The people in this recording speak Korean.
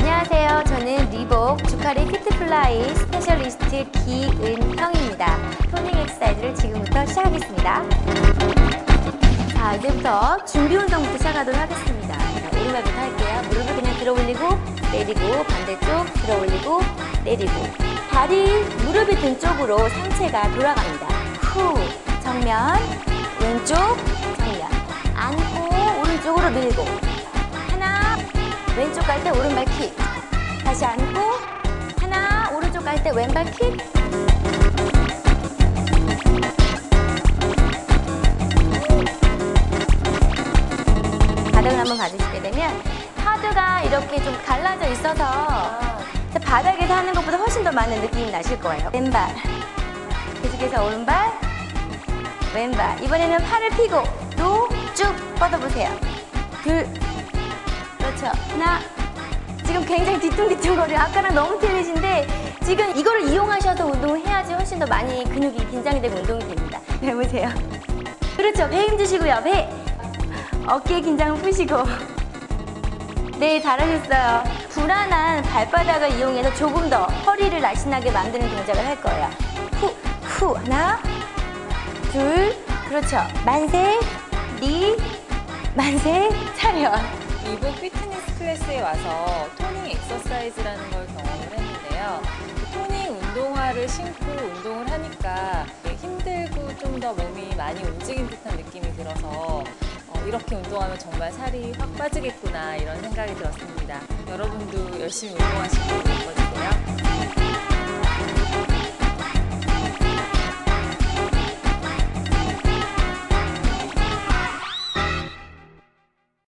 안녕하세요. 저는 리복 주카리 피트플라이 스페셜리스트 기은형입니다. 토닝 엑서사이즈를 지금부터 시작하겠습니다. 자, 이제부터 준비 운동부터 시작하도록 하겠습니다. 자, 오른발부터 할게요. 무릎을 그냥 들어 올리고 내리고 반대쪽 들어 올리고 내리고 다리 무릎이 든 쪽으로 상체가 돌아갑니다. 후 정면 왼쪽 정면 안고 오른쪽으로 밀고 왼쪽 갈 때 오른발 킥 다시 안고 하나 오른쪽 갈 때 왼발 킥 바닥을 한번 봐주시게 되면 하드가 이렇게 좀 갈라져 있어서 바닥에서 하는 것보다 훨씬 더 많은 느낌이 나실 거예요. 왼발 계속해서 오른발 왼발 이번에는 팔을 펴고 또쭉 뻗어보세요. 둘 그렇죠. 하나 지금 굉장히 뒤뚱뒤뚱거려요. 아까랑 너무 틀리신데 지금 이거를 이용하셔서 운동을 해야지 훨씬 더 많이 근육이 긴장이 되고 운동이 됩니다. 해보세요. 그렇죠. 배 힘주시고요. 배. 어깨 긴장을 푸시고. 네, 잘하셨어요. 불안한 발바닥을 이용해서 조금 더 허리를 날씬하게 만드는 동작을 할 거예요. 후, 후. 하나, 둘. 그렇죠. 만세, 리, 만세, 차렷. 리복 피트니스 클래스에 와서 토닝 엑서사이즈라는 걸 경험을 했는데요. 그 토닝 운동화를 신고 운동을 하니까 힘들고 좀 더 몸이 많이 움직인 듯한 느낌이 들어서 어, 이렇게 운동하면 정말 살이 확 빠지겠구나 이런 생각이 들었습니다. 여러분도 열심히 운동하시고 예뻐지세요.